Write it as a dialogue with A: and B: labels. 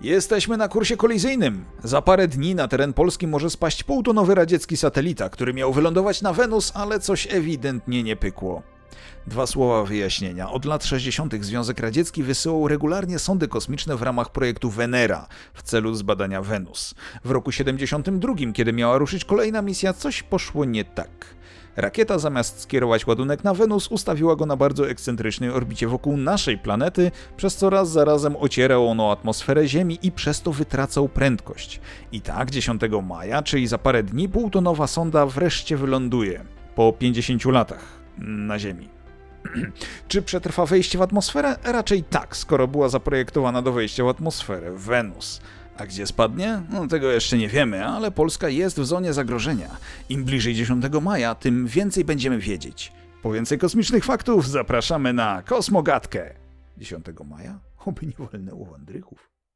A: Jesteśmy na kursie kolizyjnym. Za parę dni na teren Polski może spaść półtonowy radziecki satelita, który miał wylądować na Wenus, ale coś ewidentnie nie pykło. Dwa słowa wyjaśnienia. Od lat 60. Związek Radziecki wysyłał regularnie sondy kosmiczne w ramach projektu Venera w celu zbadania Wenus. W roku 72, kiedy miała ruszyć kolejna misja, coś poszło nie tak. Rakieta zamiast skierować ładunek na Wenus, ustawiła go na bardzo ekscentrycznej orbicie wokół naszej planety, przez co raz za razem ocierał on o atmosferę Ziemi i przez to wytracał prędkość. I tak 10 maja, czyli za parę dni, półtonowa sonda wreszcie wyląduje. Po 50 latach na Ziemi. Czy przetrwa wejście w atmosferę? Raczej tak, skoro była zaprojektowana do wejścia w atmosferę Wenus. A gdzie spadnie? No, tego jeszcze nie wiemy, ale Polska jest w zonie zagrożenia. Im bliżej 10 maja, tym więcej będziemy wiedzieć. Po więcej kosmicznych faktów zapraszamy na Kosmogatkę. 10 maja? Oby nie wolnęło wandrychów.